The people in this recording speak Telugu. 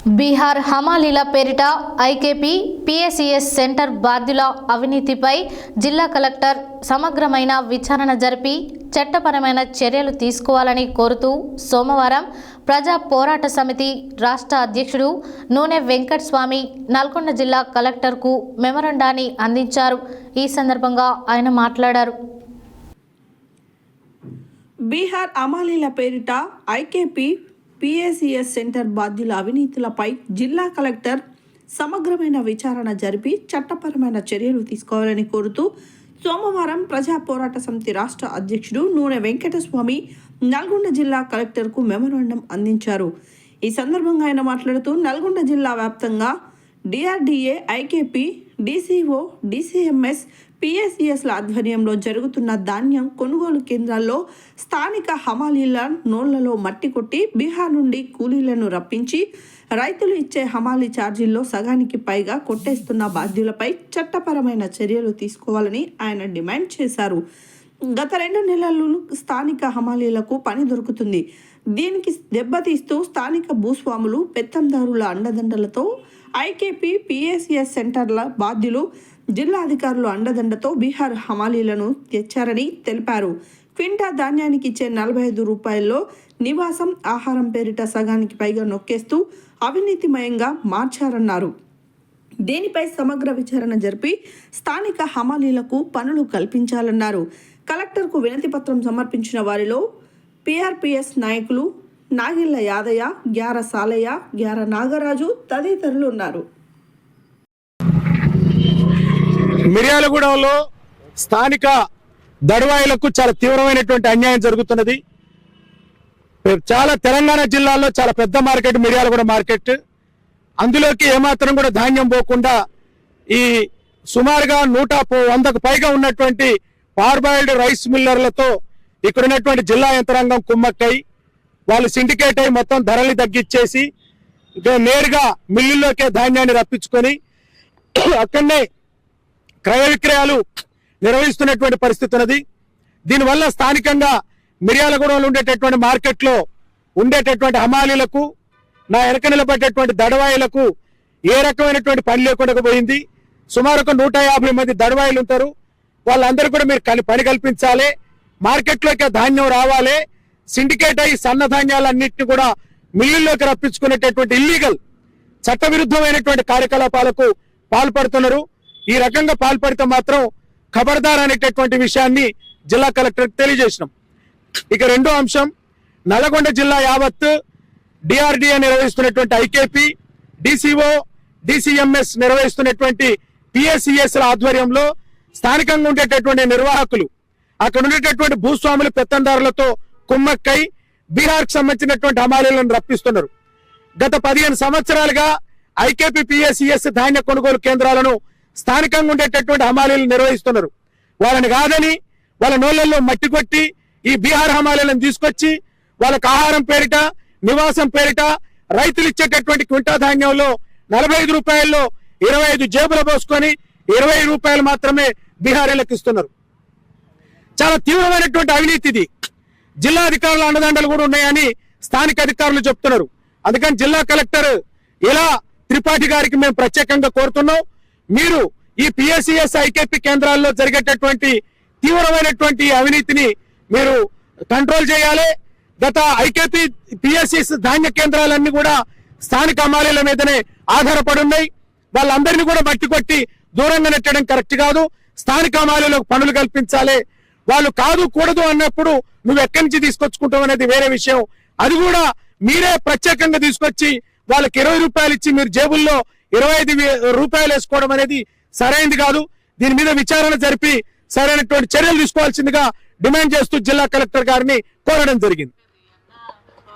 బీహార్ హమాలీల పేరిట ఐకేపీ పిఎస్సిఎస్ సెంటర్ బాధ్యుల అవినీతిపై జిల్లా కలెక్టర్ సమగ్రమైన విచారణ జరిపి చట్టపరమైన చర్యలు తీసుకోవాలని కోరుతూ సోమవారం ప్రజా పోరాట సమితి రాష్ట్ర అధ్యక్షుడు నూనె వెంకట్ స్వామి నల్గొండ జిల్లా కలెక్టర్కు మెమరండాన్ని అందించారు. ఈ సందర్భంగా ఆయన మాట్లాడారు. బీహార్ అమాలీల పేరిట ఐకేపీ పిఏసిఎస్ సెంటర్ బాధ్యుల అవినీతులపై జిల్లా కలెక్టర్ సమగ్రమైన విచారణ జరిపి చట్టపరమైన చర్యలు తీసుకోవాలని కోరుతూ సోమవారం ప్రజా పోరాట సమితి రాష్ట్ర అధ్యక్షుడు నూనె వెంకటస్వామి నల్గొండ జిల్లా కలెక్టర్కు మెమరాండం అందించారు. ఈ సందర్భంగా ఆయన మాట్లాడుతూ నల్గొండ జిల్లా వ్యాప్తంగా డిఆర్డీఏ ఐకేపీ డీసీఓ డీసీఎంఎస్ పిఎస్ఈఎస్ల ఆధ్వర్యంలో జరుగుతున్న ధాన్యం కొనుగోలు కేంద్రాల్లో స్థానిక హమాలీల నోళ్ళలో మట్టి కొట్టి బీహార్ నుండి కూలీలను రప్పించి రైతులు ఇచ్చే హమాలీ ఛార్జీల్లో సగానికి పైగా కొట్టేస్తున్న బాధ్యులపై చట్టపరమైన చర్యలు తీసుకోవాలని ఆయన డిమాండ్ చేశారు. గత రెండు నెలలు స్థానిక హమాలీలకు పని దొరుకుతుంది. దీనికి దెబ్బతీస్తూ స్థానిక భూస్వాములు పెత్తందారుల అండదండలతో ఐకేపీ పిఎస్ఎస్ సెంటర్ల బాధ్యులు జిల్లా అధికారులు అండదండతో బీహార్ హమాలీలను తెచ్చారని తెలిపారు. క్వింటా ధాన్యానికి ఇచ్చే నలభై ఐదు రూపాయల్లో నివాసం ఆహారం పేరిట సగానికి పైగా నొక్కేస్తూ అవినీతిమయంగా మార్చారన్నారు. దీనిపై సమగ్ర విచారణ జరిపి స్థానిక హమాలీలకు పనులు కల్పించాలన్నారు. కలెక్టర్కు వినతి పత్రం సమర్పించిన వారిలో పిఆర్పిఎస్ నాయకులు నాగిళ్ళ యాదయ్య గ్యార సాలయ్య గ్యార నాగరాజు తదితరులు ఉన్నారు. మిర్యాలగూడెంలో స్థానిక దడవాయిలకు చాలా తీవ్రమైనటువంటి అన్యాయం జరుగుతున్నది. చాలా తెలంగాణ జిల్లాలో చాలా పెద్ద మార్కెట్ మిర్యాలగూడ మార్కెట్. అందులోకి ఏమాత్రం కూడా ధాన్యం పోకుండా ఈ సుమారుగా నూట వందకు పైగా ఉన్నటువంటి పార్బాయిల్డ్ రైస్ మిల్లర్లతో ఇక్కడ ఉన్నటువంటి జిల్లా యంత్రాంగం కుమ్మక్కై వాళ్ళు సిండికేట్ అయి మొత్తం ధరల్ని తగ్గించేసి నేరుగా మిల్లుల్లోకే ధాన్యాన్ని రప్పించుకొని అక్కడనే క్రయ విక్రయాలు నిర్వహిస్తున్నటువంటి పరిస్థితి ఉన్నది. దీనివల్ల స్థానికంగా మిర్యాలగూడలో ఉండేటటువంటి మార్కెట్లో ఉండేటటువంటి హమాలీలకు నా వెనక నిలబడేటువంటి దడవాయిలకు ఏ రకమైనటువంటి పని లేకుండా పోయింది. సుమారు ఒక నూట యాభై మంది దడవాయిలు ఉంటారు వాళ్ళందరూ కూడా మీరు కలి- పని కల్పించాలి. మార్కెట్లోకి ధాన్యం రావాలి. సిండికేట్ అయ్యి సన్న ధాన్యాలన్నింటినీ కూడా మిల్లుల్లోకి రప్పించుకునేటటువంటి ఇల్లీగల్ చట్టవిరుద్ధమైనటువంటి కార్యకలాపాలకు పాల్పడుతున్నారు. ఈ రకంగా పాల్పడితే మాత్రం ఖబర్దార్ అనేటటువంటి విషయాన్ని జిల్లా కలెక్టర్ తెలియజేసినాం. ఇక రెండో అంశం నల్గొండ జిల్లా యావత్ డిఆర్డిఏ నిర్వహిస్తున్నటువంటి ఐకేపీ డిసిఓ డిసిఎంఎస్ నిర్వహిస్తున్నటువంటి పిఎస్సిఎస్ ఆధ్వర్యంలో స్థానికంగా ఉండేటటువంటి నిర్వాహకులు అక్కడ ఉండేటటువంటి భూస్వాముల పెత్తందారులతో కుమ్మక్కై బీహార్కు సంబంధించినటువంటి హమాలీలను రప్పిస్తున్నారు. గత పదిహేను సంవత్సరాలుగా ఐకేపీ పిఎస్ఈఎస్ ధాన్య కొనుగోలు కేంద్రాలను స్థానికంగా ఉండేటటువంటి హమాలీలు నిర్వహిస్తున్నారు. వాళ్ళని కాదని వాళ్ళ నోళ్ళల్లో మట్టి కొట్టి ఈ బీహార్ హమాలీలను తీసుకొచ్చి వాళ్ళకి ఆహారం పేరిట నివాసం పేరిట రైతులు ఇచ్చేటటువంటి క్వింటా ధాన్యంలో నలభై ఐదు రూపాయల్లో ఇరవై ఐదు జేబులు పోసుకొని ఇరవై రూపాయలు మాత్రమే బీహారీలకు ఇస్తున్నారు. చాలా తీవ్రమైనటువంటి అవినీతి ఇది. జిల్లా అధికారుల అండదండలు కూడా ఉన్నాయని స్థానిక అధికారులు చెప్తున్నారు. అందుకని జిల్లా కలెక్టర్ ఇలా త్రిపాఠి గారికి మేము ప్రత్యేకంగా కోరుతున్నాం. మీరు ఈ పిఎస్సిఎస్ ఐకేపీ కేంద్రాల్లో జరిగేటటువంటి తీవ్రమైనటువంటి అవినీతిని మీరు కంట్రోల్ చేయాలి. గత ఐకేపీ పిఎస్సిఎస్ ధాన్య కేంద్రాలన్నీ కూడా స్థానిక అమాలీల మీదనే ఆధారపడి ఉన్నాయి. వాళ్ళందరినీ కూడా బట్టి కొట్టి దూరంగా నెట్టడం కరెక్ట్ కాదు. స్థానిక అమాలీలకు పనులు కల్పించాలి. వాళ్ళు కాదు కూడదు అన్నప్పుడు నువ్వు ఎక్కడి నుంచి తీసుకొచ్చుకుంటావు అనేది వేరే విషయం. అది కూడా మీరే ప్రత్యేకంగా తీసుకొచ్చి వాళ్ళకి ఇరవై రూపాయలు ఇచ్చి మీరు జేబుల్లో ఇరవై ఐదు రూపాయలు వేసుకోవడం అనేది సరైనది కాదు. దీని మీద విచారణ జరిపి సరైనటువంటి చర్యలు తీసుకోవాల్సిందిగా డిమాండ్ చేస్తూ జిల్లా కలెక్టర్ గారిని కోరడం జరిగింది.